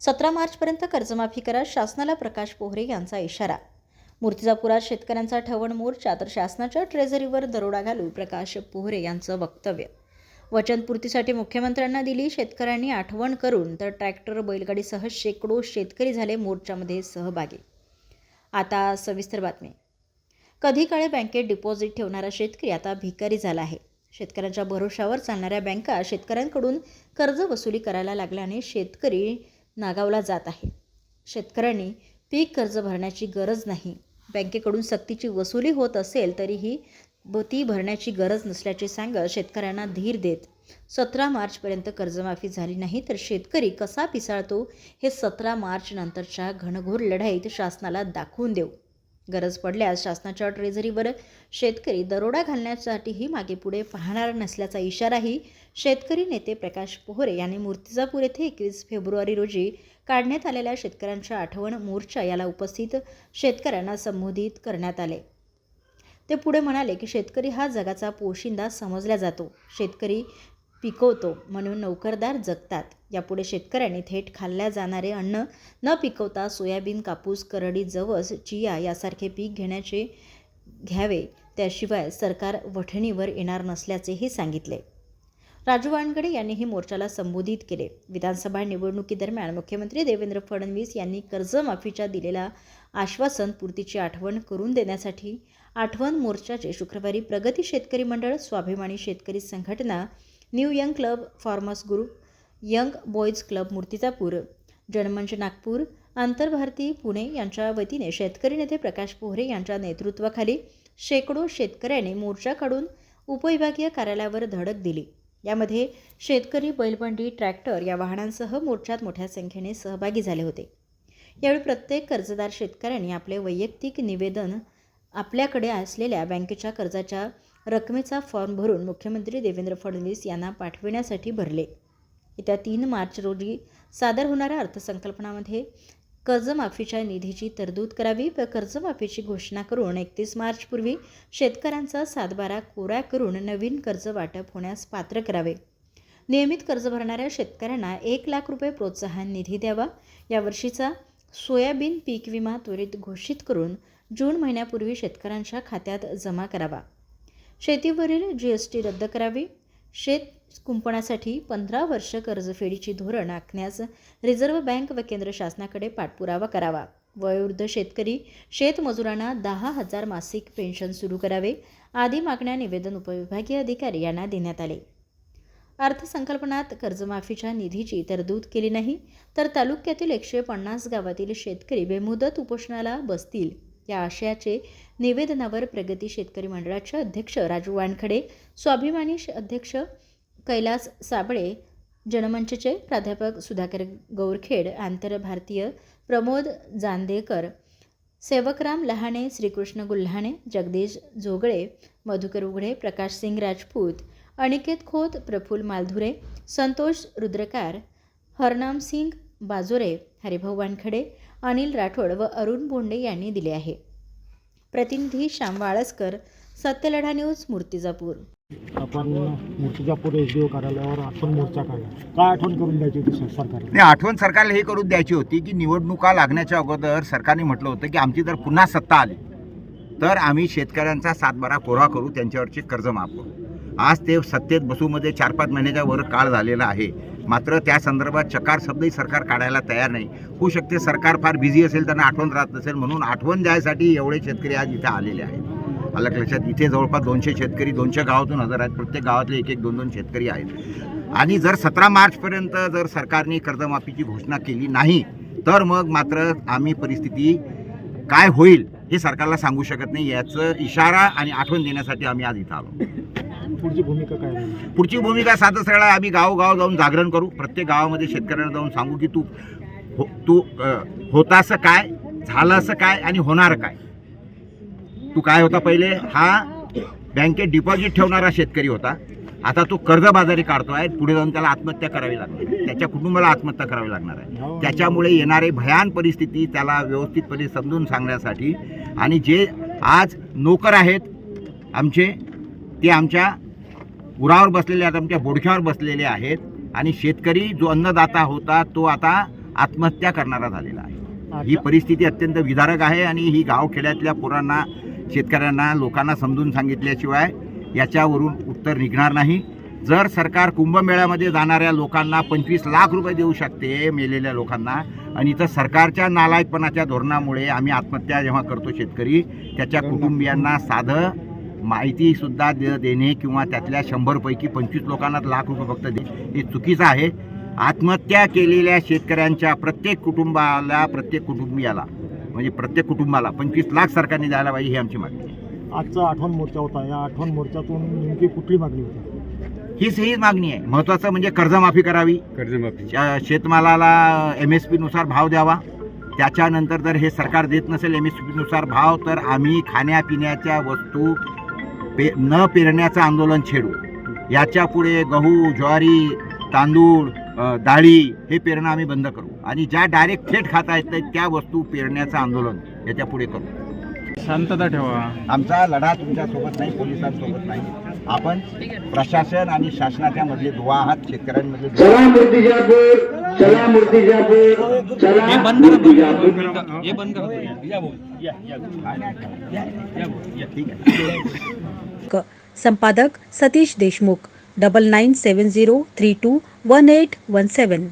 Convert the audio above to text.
सतरा मार्चपर्यंत कर्जमाफी करा शासनाला प्रकाश पोहरे यांचा इशारा. मूर्तिजापुरात शेतकऱ्यांचा ठवण मोर्चा तर शासनाच्या ट्रेझरीवर दरोडा घालू प्रकाश पोहरे यांचं वक्तव्य. वचनपूर्तीसाठी मुख्यमंत्र्यांना दिली शेतकऱ्यांनी आठवण करून तर ट्रॅक्टर बैलगाडीसह शेकडो शेतकरी झाले मोर्चामध्ये सहभागी. आता सविस्तर बातमी. कधी काळी बँकेत डिपॉझिट ठेवणारा शेतकरी आता भिकारी झाला आहे. शेतकऱ्यांच्या भरोशावर चालणाऱ्या बँका शेतकऱ्यांकडून कर्ज वसुली करायला लागल्याने शेतकरी नागावला जात आहे. शेतकऱ्यांनी पीक कर्ज भरण्याची गरज नाही. बँकेकडून सक्तीची वसुली होत असेल तरीही ती भरण्याची गरज नसल्याचे सांगत शेतकऱ्यांना धीर देत सतरा मार्चपर्यंत कर्जमाफी झाली नाही तर शेतकरी कसा पिसाळतो हे सतरा मार्चनंतरच्या घनघोर लढाईत शासनाला दाखवून देऊ. गरज पडल्यास शासनाच्या ट्रेझरीवर शेतकरी दरोडा घालण्यासाठीही मागे पुढे पाहणार नसल्याचा इशाराही शेतकरी नेते प्रकाश पोहरे यांनी मूर्तिजापूर येथे एकवीस फेब्रुवारी रोजी काढण्यात आलेल्या शेतकऱ्यांच्या आठवण मोर्चा याला उपस्थित शेतकऱ्यांना संबोधित करण्यात आले. ते पुढे म्हणाले की शेतकरी हा जगाचा पोशिंदा समजला जातो. शेतकरी पिकवतो म्हणून नोकरदार जगतात. यापुढे शेतकऱ्यांनी थेट खाल्ल्या जाणारे अन्न न पिकवता सोयाबीन कापूस करडी जवस चिया यासारखे पीक घेण्याचे घ्यावे. त्याशिवाय सरकार वठणीवर येणार नसल्याचेही सांगितले. राजू वानकडे यांनीही मोर्चाला संबोधित केले. विधानसभा निवडणुकीदरम्यान मुख्यमंत्री देवेंद्र फडणवीस यांनी कर्जमाफीच्या दिलेला आश्वासन पूर्तीची आठवण करून देण्यासाठी आठवण मोर्चाचे शुक्रवारी प्रगती शेतकरी मंडळ स्वाभिमानी शेतकरी संघटना new young club farmers group young boys club Murtizapur Janmanch Nagpur Antarbharati Pune यांच्या वतीने शेतकरी नेते प्रकाश पोहरे यांच्या नेतृत्वाखाली शेकडो शेतकऱ्यांनी मोर्चा काढून उपविभागीय कार्यालयावर धडक दिली. यामध्ये शेतकरी बैलबंडी ट्रॅक्टर या वाहनांसह मोर्चात मोठ्या संख्येने सहभागी झाले होते. यावेळी प्रत्येक कर्जदार शेतकऱ्यांनी आपले वैयक्तिक निवेदन आपल्याकडे असलेल्या बँकेच्या कर्जाच्या रकमेचा फॉर्म भरून मुख्यमंत्री देवेंद्र फडणवीस यांना पाठविण्यासाठी भरले. येत्या तीन मार्च रोजी सादर होणाऱ्या अर्थसंकल्पनामध्ये कर्जमाफीच्या निधीची तरतूद करावी व कर्जमाफीची घोषणा करून एकतीस मार्चपूर्वी शेतकऱ्यांचा सातबारा कोरा करून नवीन कर्ज वाटप होण्यास पात्र करावे. नियमित कर्ज भरणाऱ्या शेतकऱ्यांना एक लाख रुपये प्रोत्साहन निधी द्यावा. यावर्षीचा सोयाबीन पीक विमा त्वरित घोषित करून जून महिन्यापूर्वी शेतकऱ्यांच्या खात्यात जमा करावा. शेतीवरील जी एस टी रद्द करावी. शेत कुंपणासाठी पंधरा वर्ष कर्जफेडीची धोरण आखण्यास रिझर्व्ह बँक व केंद्र शासनाकडे पाठपुरावा करावा. वयोवृद्ध शेतकरी शेतमजुरांना दहा हजार मासिक पेन्शन सुरू करावे. आदी मागण्या निवेदन उपविभागीय अधिकारी यांना देण्यात आले. अर्थसंकल्पनात कर्जमाफीच्या निधीची तरतूद केली नाही तर तालुक्यातील एकशे पन्नास गावातील शेतकरी बेमुदत उपोषणाला बसतील. या आशयाचे निवेदनावर प्रगती शेतकरी मंडळाचे अध्यक्ष राजू वानखडे स्वाभिमानी अध्यक्ष कैलास साबळे जनमंचचे प्राध्यापक सुधाकर गौरखेड आंतरभारतीय प्रमोद जांदेकर सेवकराम लहाणे श्रीकृष्ण गुल्हाणे जगदीश जोगळे मधुकर उघडे प्रकाश सिंग राजपूत अनिकेत खोत प्रफुल मालधुरे संतोष रुद्रकार हरनाम सिंग बाजोरे हरिभाऊ वानखडे अनिल राठोड व अरुण बोंडे यांनी दिले आहे. प्रतिनिधी श्याम वाळसकर सत्यलढा न्यूज मूर्तिजापूर. आपण मूर्तिजापूर एस डी ओ कार्यालयावर आपण मोर्चा काढला. काय आठवण करून द्यायची होती सर- सरकारला? नाही आठवण सरकारला हे करून द्यायची होती की निवडणुका लागण्याच्या अगोदर सरकारने म्हटलं होतं की आमची जर पुन्हा सत्ता आली तर आम्ही शेतकऱ्यांचा सातबारा कोरा करू त्यांच्यावरचे कर्ज माफ करू. आज ते सत्तेत बसूमध्ये चार पाच महिन्याच्या वर काळ झालेला आहे. मात्र त्या संदर्भात चकार शब्दही सरकार काढायला तयार नाही. होऊ शकते सरकार फार बिझी असेल त्यांना आठवण राहत नसेल म्हणून आठवण द्यायसाठी एवढे शेतकरी आज इथे आलेले आहेत. आलं लक्षात? इथे जवळपास दोनशे शेतकरी दोनशे गावातून हजर आहेत. प्रत्येक गावातले एक एक दोन दोन शेतकरी आहेत. आणि जर सतरा मार्चपर्यंत जर सरकारने कर्जमाफीची घोषणा केली नाही तर मग मात्र आम्ही परिस्थिती काय होईल हे सरकारला सांगू शकत नाही. याचं इशारा आणि आठवण देण्यासाठी आम्ही आज इथं आलो. पुढची भूमिका काय पुढची भूमिका साधं सरळ आहे. आम्ही गावोगाव जाऊन जागरण करू. प्रत्येक गावामध्ये शेतकऱ्यांना जाऊन सांगू की तू हो तू होता असं काय झालं असं काय आणि होणार काय? तू काय होता पहिले? हा बँकेत डिपॉझिट ठेवणारा शेतकरी होता. आता तो कर्जबाजारी काढतोय पुढे जाऊन त्याला आत्महत्या करावी लागणार त्याच्या कुटुंबाला आत्महत्या करावी लागणार आहे. त्याच्यामुळे येणारे भयान परिस्थिती त्याला व्यवस्थितपणे समजून सांगण्यासाठी आणि जे आज नोकर आहेत आमचे ते आमच्या उरावर बसलेले आहेत आमच्या बोडख्यावर बसलेले आहेत. आणि शेतकरी जो अन्नदाता होता तो आता आत्महत्या करणारा झालेला आहे. ही. परिस्थिती अत्यंत विदारक आहे आणि ही गावखेड्यातल्या पोरांना शेतकऱ्यांना लोकांना समजून सांगितल्याशिवाय याच्यावरून उत्तर निघणार नाही. जर सरकार कुंभमेळ्यामध्ये जाणाऱ्या लोकांना पंचवीस लाख रुपये देऊ शकते मेलेल्या लोकांना आणि इथं सरकारच्या नालायकपणाच्या धोरणामुळे आम्ही आत्महत्या जेव्हा करतो शेतकरी त्याच्या कुटुंबियांना साधं माहितीसुद्धा दे देणे किंवा त्यातल्या शंभरपैकी पंचवीस लोकांना लाख रुपये फक्त दे हे चुकीचं आहे. आत्महत्या केलेल्या शेतकऱ्यांच्या प्रत्येक कुटुंबाला प्रत्येक कुटुंबियाला म्हणजे प्रत्येक कुटुंबाला पंचवीस लाख सरकारने द्यायला पाहिजे ही आमची मागणी आहे. आजचा आठवण मोर्चा होता. या आठवण मोर्चातून नेमकी कुठली मागणी होती? हीच हीच मागणी आहे. महत्त्वाचं म्हणजे कर्जमाफी करावी. कर्जमाफी. श- शेतमालाला एम एस पीनुसार भाव द्यावा. त्याच्यानंतर जर हे सरकार देत नसेल एम एस पीनुसार भाव तर आम्ही खाण्यापिण्याच्या वस्तू पे न पेरण्याचं आंदोलन छेडू. याच्यापुढे गहू ज्वारी तांदूळ डाळी हे पेरणं आम्ही बंद करू. आणि ज्या डायरेक्ट थेट खाता येत नाहीत त्या वस्तू पेरण्याचं आंदोलन याच्यापुढे करू. शांतता ठेवा. आमचा लढा तुमच्यासोबत नाही पोलिसांसोबत नाही. आपण प्रशासन आणि शासनाच्या मधले दुवा आहात शेतकऱ्यांमधले दुवा चला मूर्तिजापूर चला ये बंद कर दो ये बंद करा। ठीक है संपादक Satish Deshmukh double nine seven zero three two one eight one seven.